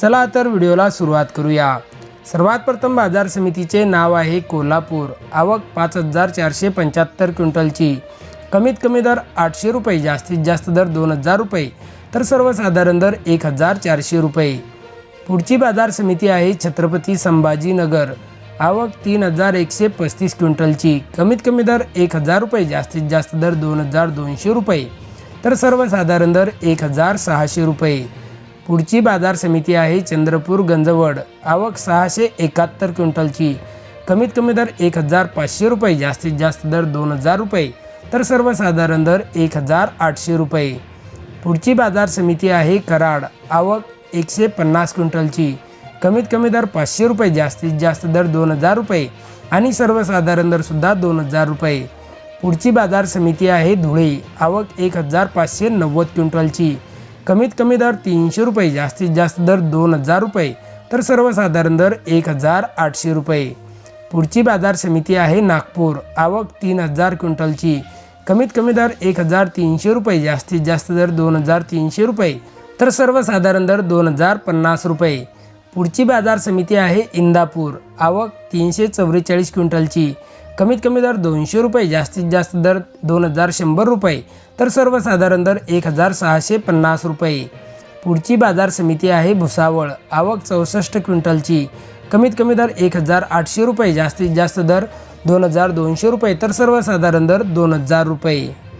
चला तर व्हिडिओला सुरुवात करूया. सर्वात प्रथम बाजार समितीचे नाव आहे कोल्हापूर. आवक पाच हजार चारशे पंच्याहत्तर क्विंटलची. कमीत कमी दर आठशे रुपये जास्तीत जास्त दर दोन हजार रुपये तर सर्वसाधारण दर एक हजार चारशे रुपये. पुढची बाजार समिती आहे छत्रपती संभाजीनगर. आवक तीन हजार एकशे पस्तीस क्विंटलची. कमीत कमी दर एक हजार रुपये जास्तीत जास्त दर दोन हजार दोनशे रुपये तर सर्वसाधारण दर एक हजार सहाशे रुपये. पुढची बाजार समिती आहे चंद्रपूर गंजवड. आवक सहाशे एकाहत्तर क्विंटलची. कमीत कमी दर एक हजार पाचशे रुपये जास्तीत जास्त दर दोन हजार रुपये तर सर्वसाधारण दर एक हजार आठशे रुपये. पुढची बाजार समिती आहे कराड. आवक एकशे पन्नास क्विंटलची. कमीत कमी दर पाचशे रुपये जास्तीत जास्त दर दोन हजार रुपये आणि सर्वसाधारण दरसुद्धा दोन हजार रुपये. पुढची बाजार समिती आहे धुळे. आवक एक हजार पाचशे नव्वद क्विंटलची. कमीत कमी दर तीनशे रुपये जास्तीत जास्त दर दोन हजार रुपये तर सर्वसाधारण दर एक हजार आठशे रुपये. पुढची बाजार समिती आहे नागपूर आवक तीन हजार क्विंटलची. कमीत कमी दर एक हजार तीनशे रुपये जास्तीत जास्त दर दोन हजार तीनशे रुपये तर सर्वसाधारण दर दोन हजार पन्नास रुपये. पुढची बाजार समिती आहे इंदापूर. आवक तीनशे चव्वेचाळीस क्विंटलची. कमीत कमी दर दोनशे रुपये जास्तीत जास्त दर दोन हजार शंभर रुपये तर सर्वसाधारण दर एक हजार सहाशे पन्नास रुपये. पुढची बाजार समिती आहे भुसावळ. आवक चौसष्ट क्विंटलची. कमीत कमी दर एक हजार आठशे रुपये जास्तीत जास्त दर दोन हजार दोनशे रुपये तर सर्वसाधारण दर दोन हजार रुपये.